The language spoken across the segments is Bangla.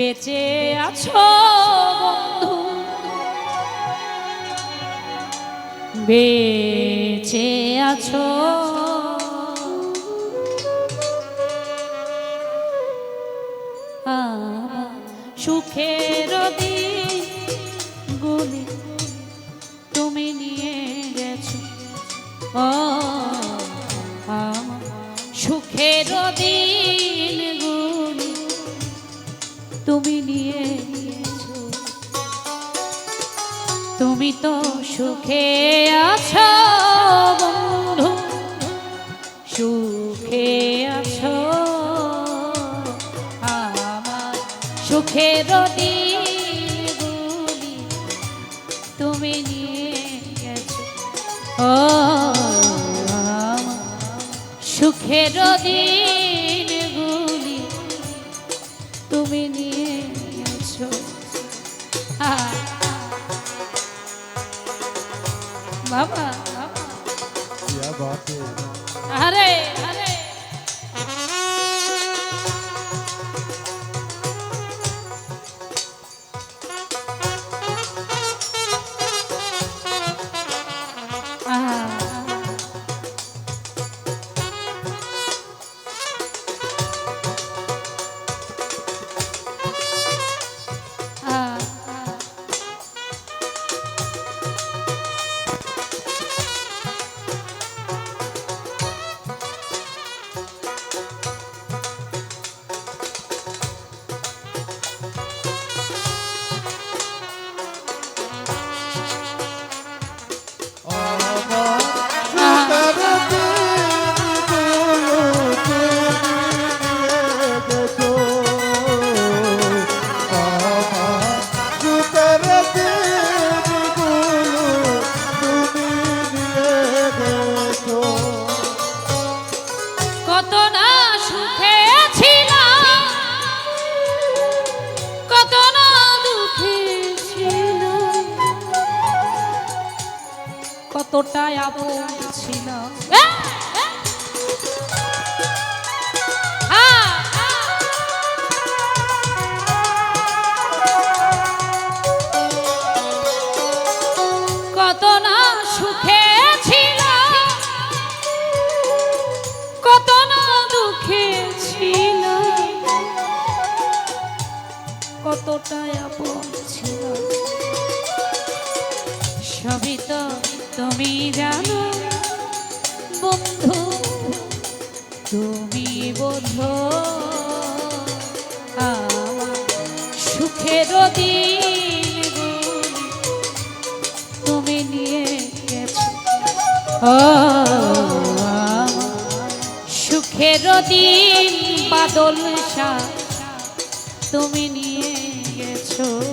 বেঁচে আছো বন্ধু? বেঁচে আছো। সুখের গুলি তুমি নিয়ে গেছো। ও সুখের দিনগুলি তুমি নিয়ে তুমি তো সুখে আছো, বন্ধু। সুখে আছো। আমার সুখের তুমি নিয়ে গেছো ও সুখের দিনগুলি বাবা আরে আরে 哦 সুখের তুমি নিয়ে গেছো সুখের দিন বাদল তুমি নিয়ে গেছো।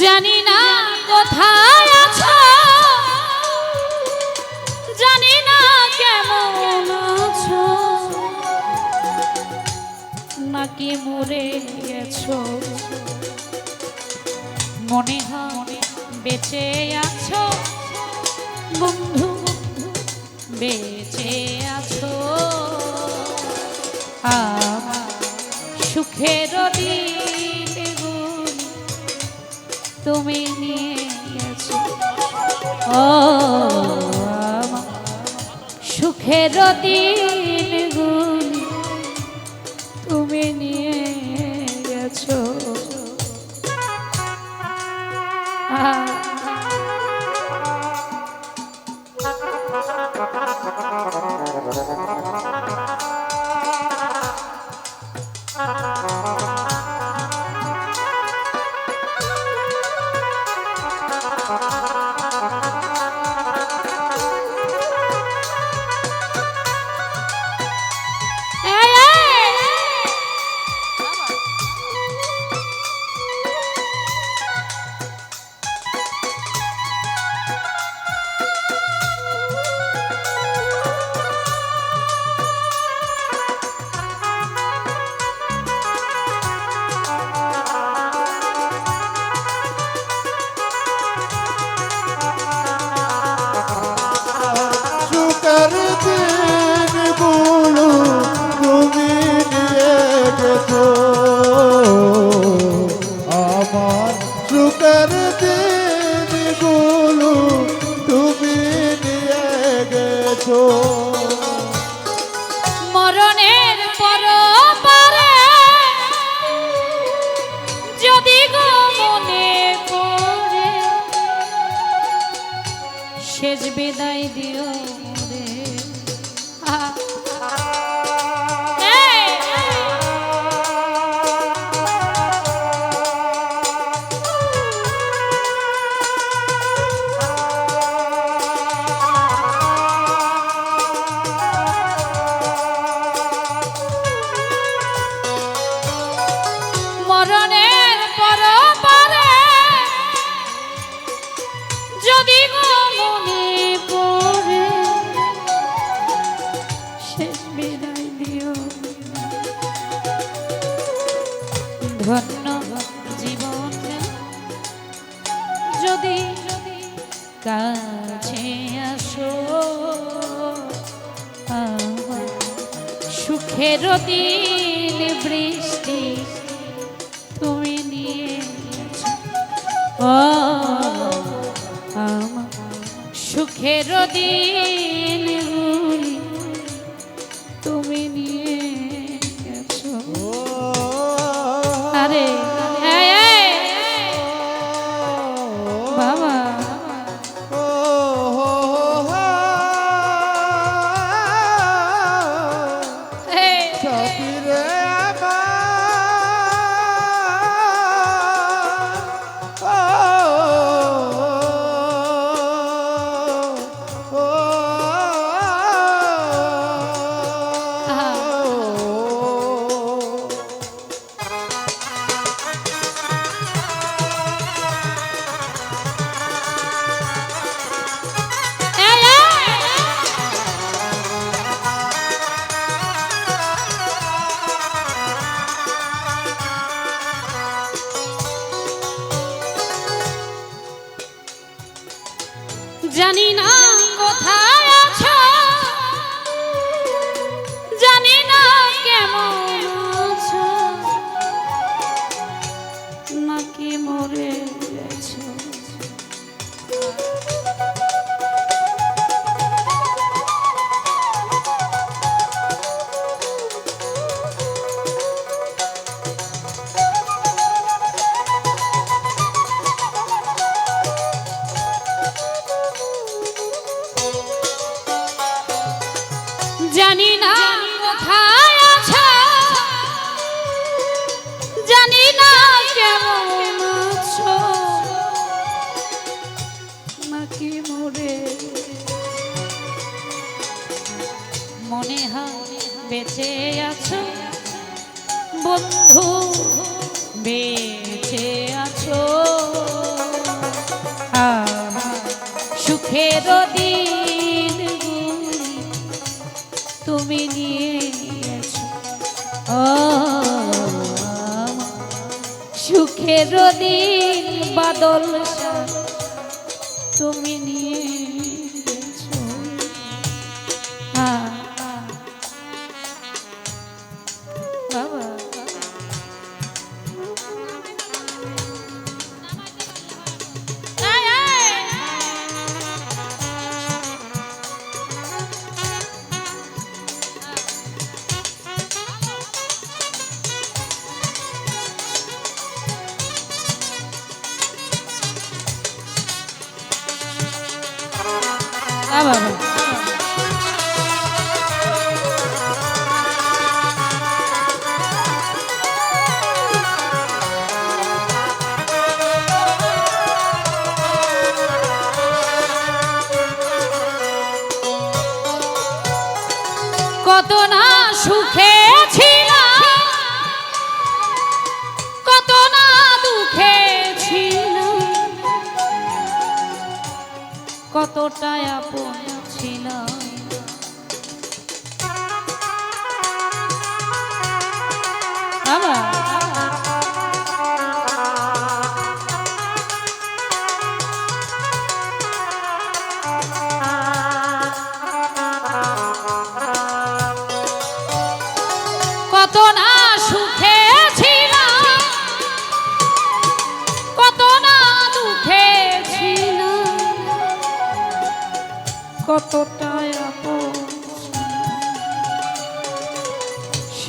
জানি না কোথায় আছো। জানি না কেমন আছো। নাকি মরে গেছো। মনে হয় বেঁচে আছো। বন্ধু, বেঁচে আছো। সুখের দিনগুলো তুমি নিয়ে গেছো। ও সুখের দিনগুলি তুমি নিয়ে গেছো মরণের পর পারে যদি গো মনে পড়ে শেষ বিদায় দিও। সুখের দিন বৃষ্টি তুমি নিয়ে সুখের দিন তুমি নিয়ে নাকি মরে গেছো? তুমি নিয়েছো ও সুখের দিন বাদল সুখে ছিল কত না দুঃখে ছিল কতটা আপন ছিল বাবা।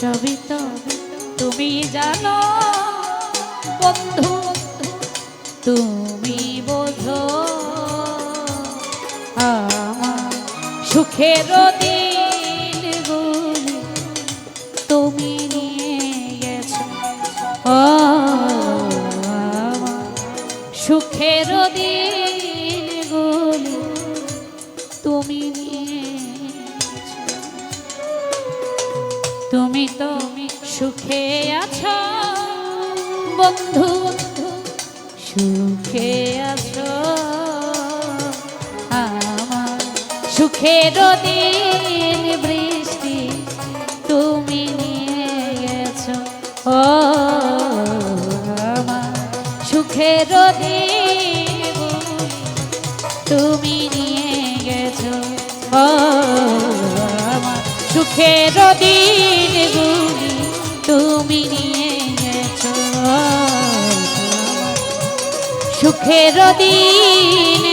সবই তো তুমি জানো বন্ধু তুমি বোঝো আমার সুখের দিনগুলি তুমি তো সুখে আছো। বন্ধু, সুখে আছো। আমার সুখের দিন বৃষ্টি তুমি নিয়ে গেছো, ও আমার সুখের দিন তুমি নিয়ে গেছো, ও আমার দিন গুলি তুমি নিয়ে গেছ। সুখের দিন